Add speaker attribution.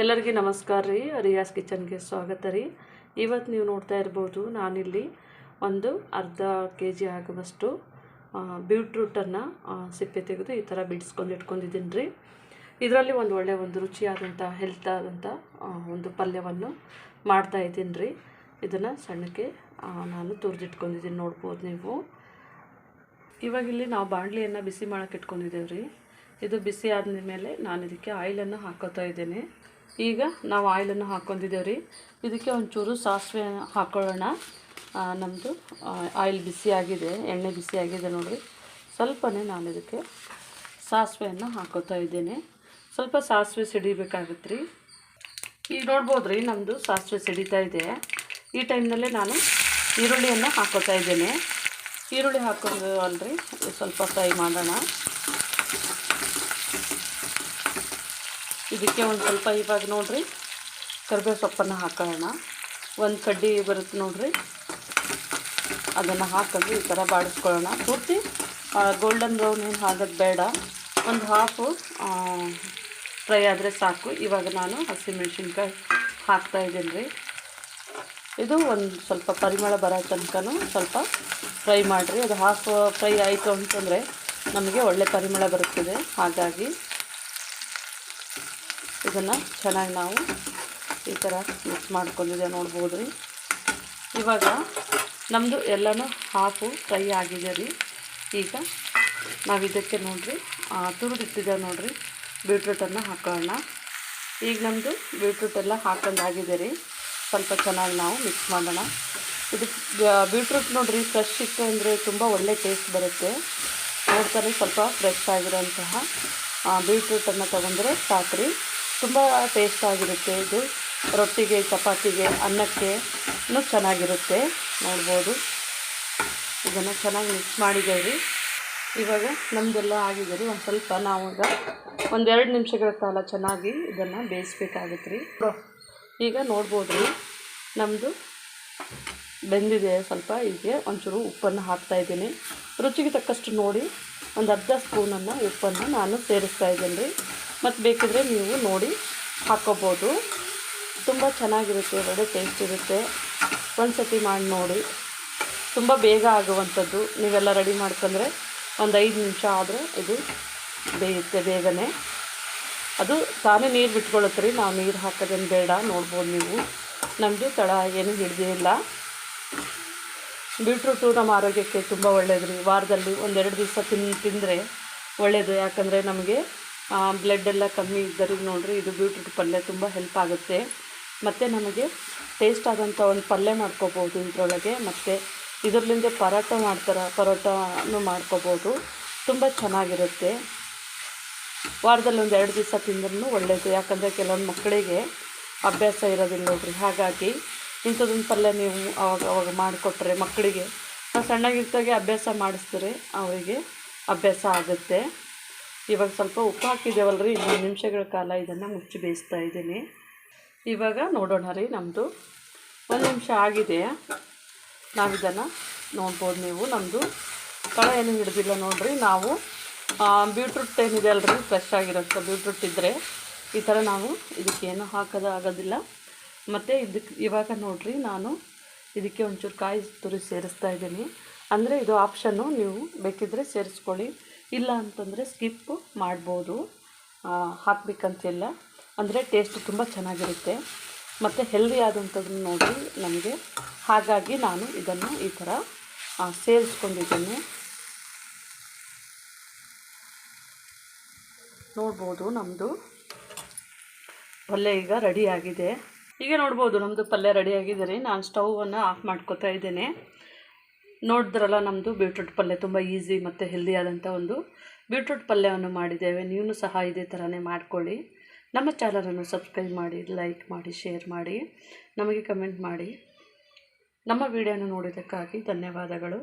Speaker 1: ಎಲ್ಲರಿಗೂ ನಮಸ್ಕಾರ ರೀ ರಿಯಾಸ್ ಕಿಚನ್ಗೆ ಸ್ವಾಗತ ರೀ. ಇವತ್ತು ನೀವು ನೋಡ್ತಾ ಇರ್ಬೋದು, ನಾನಿಲ್ಲಿ ಒಂದು ಅರ್ಧ ಕೆ ಜಿ ಆಗುವಷ್ಟು ಬೀಟ್ರೂಟನ್ನು ಸಿಪ್ಪೆ ತೆಗೆದು ಈ ಥರ ಬಿಡಿಸ್ಕೊಂಡು ಇಟ್ಕೊಂಡಿದ್ದೀನಿ ರೀ. ಇದರಲ್ಲಿ ಒಂದು ಒಳ್ಳೆಯ ಒಂದು ರುಚಿಯಾದಂಥ ಹೆಲ್ತ್ ಆದಂಥ ಒಂದು ಪಲ್ಯವನ್ನು ಮಾಡ್ತಾ ಇದ್ದೀನಿ ರೀ. ಇದನ್ನು ಸಣ್ಣಕ್ಕೆ ನಾನು ತುರಿದಿಟ್ಕೊಂಡಿದ್ದೀನಿ, ನೋಡ್ಬೋದು ನೀವು. ಇವಾಗಿಲ್ಲಿ ನಾವು ಬಾಣಲಿಯನ್ನು ಬಿಸಿ ಮಾಡೋಕ್ಕೆ ಇಟ್ಕೊಂಡಿದ್ದೇವೆ ರೀ ಇದು ಬಿಸಿ ಆದಮೇಲೆ ನಾನು ಇದಕ್ಕೆ ಆಯಿಲನ್ನು ಹಾಕೋತಾ ಇದ್ದೇನೆ. ಈಗ ನಾವು ಆಯಿಲನ್ನು ಹಾಕ್ಕೊಂಡಿದ್ದೇವೆ ರೀ. ಇದಕ್ಕೆ ಒಂಚೂರು ಸಾಸಿವೆ ಹಾಕೊಳ್ಳೋಣ. ನಮ್ಮದು ಆಯಿಲ್ ಬಿಸಿಯಾಗಿದೆ ಎಣ್ಣೆ ಬಿಸಿ ಆಗಿದೆ ನೋಡಿರಿ. ಸ್ವಲ್ಪನೇ ನಾನು ಇದಕ್ಕೆ ಸಾಸಿವೆಯನ್ನು ಹಾಕೋತಾ ಇದ್ದೇನೆ. ಸ್ವಲ್ಪ ಸಾಸಿವೆ ಸಿಡಿಬೇಕಾಗತ್ತೆ ರೀ. ಈಗ ನೋಡ್ಬೋದು ರೀ ನಮ್ಮದು ಸಾಸಿವೆ ಸಿಡಿತಾ ಇದೆ. ಈ ಟೈಮ್ನಲ್ಲೇ ನಾನು ಈರುಳ್ಳಿಯನ್ನು ಹಾಕೋತಾ ಇದ್ದೇನೆ. ಈರುಳ್ಳಿ ಹಾಕೊಂಡು ಅಲ್ರಿ, ಸ್ವಲ್ಪ ಫ್ರೈ ಮಾಡೋಣ. ಇದಕ್ಕೆ ಒಂದು ಸ್ವಲ್ಪ ಇವಾಗ ನೋಡಿರಿ, ಕರಿಬೇವು ಸೊಪ್ಪನ್ನು ಹಾಕೋಣ. ಒಂದು ಕಡ್ಡಿ ಬರುತ್ತೆ ನೋಡಿರಿ. ಅದನ್ನು ಹಾಕೊಂಡು ಈ ಥರ ಬಾಡಿಸ್ಕೊಳ್ಳೋಣ. ಪೂರ್ತಿ ಗೋಲ್ಡನ್ ಬ್ರೌನ್ ಏನು ಹಾಕೋದು ಬೇಡ. ಒಂದು ಹಾಫು ಫ್ರೈ ಆದರೆ ಸಾಕು. ಇವಾಗ ನಾನು ಹಸಿಮೆಣ್ಸಿನ್ಕಾಯಿ ಹಾಕ್ತಾ ಇದ್ದೀನಿ ರೀ ಇದು ಒಂದು ಸ್ವಲ್ಪ ಪರಿಮಳ ಬರೋ ತನಕನೂ ಸ್ವಲ್ಪ ಫ್ರೈ ಮಾಡಿರಿ. ಅದು ಹಾಫ್ ಫ್ರೈ ಆಯಿತು ಅಂತಂದರೆ ನಮಗೆ ಒಳ್ಳೆ ಪರಿಮಳ ಬರುತ್ತದೆ. ಹಾಗಾಗಿ ಇದನ್ನು ಚೆನ್ನಾಗಿ ನಾವು ಈ ಥರ ಮಿಕ್ಸ್ ಮಾಡ್ಕೊಂಡಿದೆ, ನೋಡ್ಬೋದು ರೀ. ಇವಾಗ ನಮ್ಮದು ಎಲ್ಲನೂ ಹಾಫು ಫ್ರೈ ಆಗಿದೆ ರೀ. ಈಗ ನಾವು ಇದಕ್ಕೆ ನೋಡಿರಿ ತುರಿದಿಟ್ಟಿದ್ದೇವೆ ನೋಡಿರಿ ಬೀಟ್ರೂಟನ್ನು ಹಾಕೋಣ. ಈಗ ನಮ್ಮದು ಬೀಟ್ರೂಟ್ ಎಲ್ಲ ಹಾಕೊಂಡಾಗಿದೆ ರೀ. ಸ್ವಲ್ಪ ಚೆನ್ನಾಗಿ ನಾವು ಮಿಕ್ಸ್ ಮಾಡೋಣ. ಇದು ಬೀಟ್ರೂಟ್ ನೋಡಿರಿ ಫ್ರೆಶ್ ಇತ್ತು ಅಂದರೆ ತುಂಬ ಒಳ್ಳೆ ಟೇಸ್ಟ್ ಬರುತ್ತೆ. ನೋಡ್ತಾರೆ ಸ್ವಲ್ಪ ಫ್ರೆಶ್ ಆಗಿರೋಂತಹ ಬೀಟ್ರೂಟನ್ನು ತೊಗೊಂಡ್ರೆ ಸಾಕ್ರಿ. ತುಂಬ ಟೇಸ್ಟ್ ಆಗಿರುತ್ತೆ ಇದು. ರೊಟ್ಟಿಗೆ, ಚಪಾತಿಗೆ ಅನ್ನಕ್ಕೆ ಚೆನ್ನಾಗಿರುತ್ತೆ. ನೋಡ್ಬೋದು. ಇದನ್ನು ಚೆನ್ನಾಗಿ ಮಿಕ್ಸ್ ಮಾಡಿದ್ದೇವೆ ಇವಾಗ ನಮ್ಮದೆಲ್ಲ ಆಗಿದೆ ರೀ ಒಂದು ಸ್ವಲ್ಪ ನಾವು ಈಗ ಒಂದೆರಡು ನಿಮಿಷಗಳ ಕಾಲ ಚೆನ್ನಾಗಿ ಇದನ್ನು ಬೇಯಿಸ್ಬೇಕಾಗುತ್ತೆ ರೀ ಈಗ ನೋಡ್ಬೋದು ರೀ ನಮ್ಮದು ಬೆಂದಿದೆ ಸ್ವಲ್ಪ. ಹೀಗೆ ಒಂಚೂರು ಉಪ್ಪನ್ನು ಹಾಕ್ತಾ ಇದ್ದೀನಿ. ರುಚಿಗೆ ತಕ್ಕಷ್ಟು ನೋಡಿ ಒಂದು ಅರ್ಧ ಸ್ಪೂನನ್ನು ಉಪ್ಪನ್ನು ನಾನು ಸೇರಿಸ್ತಾ ಇದ್ದೀನಿ. ರೀ ಮತ್ತು ಬೇಕಿದ್ರೆ ನೀವು ನೋಡಿ ಹಾಕ್ಕೋಬೋದು ತುಂಬ ಚೆನ್ನಾಗಿರುತ್ತೆ, ಒಳ್ಳೆ ಟೇಸ್ಟ್ ಇರುತ್ತೆ. ಒಂದು ಸತಿ ಮಾಡಿ ನೋಡಿ. ತುಂಬ ಬೇಗ ಆಗುವಂಥದ್ದು. ನೀವೆಲ್ಲ ರೆಡಿ ಮಾಡ್ಕೊಂಡ್ರೆ ಒಂದು ಐದು ನಿಮಿಷ ಆದರೆ ಇದು ಬೇಯುತ್ತೆ ಬೇಗನೆ. ಅದು ತಾನೇ ನೀರು ಬಿಟ್ಕೊಳ್ಳುತ್ತೆ ರೀ. ನಾವು ನೀರು ಹಾಕೋದೇನು ಬೇಡ, ನೋಡ್ಬೋದು ನೀವು. ನಮಗೆ ತಡ, ಏನು ಹಿಡ್ದಿಲ್ಲ ಬೀಟ್ರೂಟು ನಮ್ಮ ಆರೋಗ್ಯಕ್ಕೆ ತುಂಬ ಒಳ್ಳೆಯದು ರೀ. ವಾರದಲ್ಲಿ ಒಂದೆರಡು ದಿವಸ ತಿನ್, ತಿಂದರೆ ಒಳ್ಳೆಯದು ಯಾಕಂದರೆ ನಮಗೆ ಬ್ಲಡ್ ಎಲ್ಲ ಕಮ್ಮಿ ಇದ್ದರಿಗೆ ನೋಡಿರಿ, ಇದು ಬೀಟ್ರೂಟ್ ಪಲ್ಯ ತುಂಬ ಹೆಲ್ಪ್ ಆಗುತ್ತೆ. ಮತ್ತು ನಮಗೆ ಟೇಸ್ಟ್ ಆದಂಥ ಒಂದು ಪಲ್ಯ ಮಾಡ್ಕೋಬೋದು ಇದರೊಳಗೆ. ಮತ್ತು ಇದರಲ್ಲಿಂದ ಪರೋಟ ಮಾಡ್ತಾರೆ, ಪರೋಟನು ಮಾಡ್ಕೋಬೋದು. ತುಂಬ ಚೆನ್ನಾಗಿರುತ್ತೆ. ವಾರದಲ್ಲಿ ಒಂದು ಎರಡು ದಿವಸ ತಿಂದ್ರೂ ಒಳ್ಳೆಯದು ಯಾಕಂದರೆ ಕೆಲವೊಂದು ಮಕ್ಕಳಿಗೆ ಅಭ್ಯಾಸ ಇರೋದಿಲ್ಲ ನೋಡ್ರಿ. ಹಾಗಾಗಿ ಇಂಥದ್ದೊಂದು ಪಲ್ಯ ನೀವು ಅವಾಗ ಅವಾಗ ಮಾಡಿಕೊಟ್ರೆ ಮಕ್ಕಳಿಗೆ, ನಾವು ಸಣ್ಣಗಿರ್ತಾಗೆ ಅಭ್ಯಾಸ ಮಾಡಿಸಿದ್ರೆ ಅವರಿಗೆ ಅಭ್ಯಾಸ ಆಗುತ್ತೆ. ಇವಾಗ ಸ್ವಲ್ಪ ಉಪ್ಪು ಹಾಕಿದ್ದೇವಲ್ಲ ರೀ ಇನ್ನೊಂದು ನಿಮಿಷಗಳ ಕಾಲ ಇದನ್ನು ಮುಚ್ಚಿ ಬೇಯಿಸ್ತಾ ಇದ್ದೀನಿ. ಇವಾಗ ನೋಡೋಣ ರೀ ನಮ್ಮದು ಒಂದು ನಿಮಿಷ ಆಗಿದೆ. ನಾವು ಇದನ್ನು ನೋಡ್ಬೋದು ನೀವು. ನಮ್ಮದು ಕಳ ಏನು ಹಿಡ್ದಿಲ್ಲ ನೋಡಿರಿ. ನಾವು ಬೀಟ್ರೂಟ್ ಏನಿದೆ ಅಲ್ರಿ ಫ್ರೆಶ್ ಆಗಿರೋಂಥ ಬೀಟ್ರೂಟ್ ಇದ್ದರೆ ಈ ಥರ ನಾವು ಇದಕ್ಕೇನು ಹಾಕೋದು ಆಗೋದಿಲ್ಲ. ಮತ್ತು ಇದಕ್ಕೆ ಇವಾಗ ನೋಡಿರಿ ನಾನು ಇದಕ್ಕೆ ಒಂಚೂರು ಕಾಯಿ ತುರಿ ಸೇರಿಸ್ತಾ ಇದ್ದೀನಿ. ಅಂದರೆ ಇದು ಆಪ್ಷನ್ನು ನೀವು ಬೇಕಿದ್ದರೆ ಸೇರಿಸ್ಕೊಳ್ಳಿ. ಇಲ್ಲ ಅಂತಂದರೆ ಸ್ಕಿಪ್ ಮಾಡ್ಬೋದು. ಹಾಕಬೇಕಂತಿಲ್ಲ. ಅಂದರೆ ಟೇಸ್ಟ್ ತುಂಬ ಚೆನ್ನಾಗಿರುತ್ತೆ. ಮತ್ತು ಹೆಲ್ದಿ ಆದಂಥದ್ದನ್ನು ನೋಡಿ ನಮಗೆ. ಹಾಗಾಗಿ ನಾನು ಇದನ್ನು ಈ ಥರ ಸೇರಿಸ್ಕೊಂಡಿದ್ದೇನೆ. ನೋಡ್ಬೋದು ನಮ್ಮದು ಪಲ್ಯ ಈಗ ರೆಡಿ ಆಗಿದೆ. ಈಗ ನೋಡ್ಬೋದು ನಮ್ಮದು ಪಲ್ಯ ರೆಡಿ ರೀ ನಾನು ಸ್ಟವನ್ನು ಆಫ್ ಮಾಡ್ಕೊತಾ ಇದ್ದೇನೆ. ನೋಡಿದ್ರಲ್ಲ ನಮ್ಮದು ಬೀಟ್ರೂಟ್ ಪಲ್ಯ ತುಂಬ ಈಸಿ ಮತ್ತು ಹೆಲ್ದಿ ಆದಂಥ ಒಂದು ಬೀಟ್ರೂಟ್ ಪಲ್ಯವನ್ನು ಮಾಡಿದ್ದೇವೆ. ನೀವು ಸಹ ಇದೇ ಥರನೇ ಮಾಡ್ಕೊಳ್ಳಿ. ನಮ್ಮ ಚಾನಲನ್ನು ಸಬ್ಸ್ಕ್ರೈಬ್ ಮಾಡಿ ಲೈಕ್ ಮಾಡಿ ಶೇರ್ ಮಾಡಿ. ನಮಗೆ ಕಮೆಂಟ್ ಮಾಡಿ. ನಮ್ಮ ವಿಡಿಯೋನ ನೋಡಿದ್ದಕ್ಕಾಗಿ ಧನ್ಯವಾದಗಳು.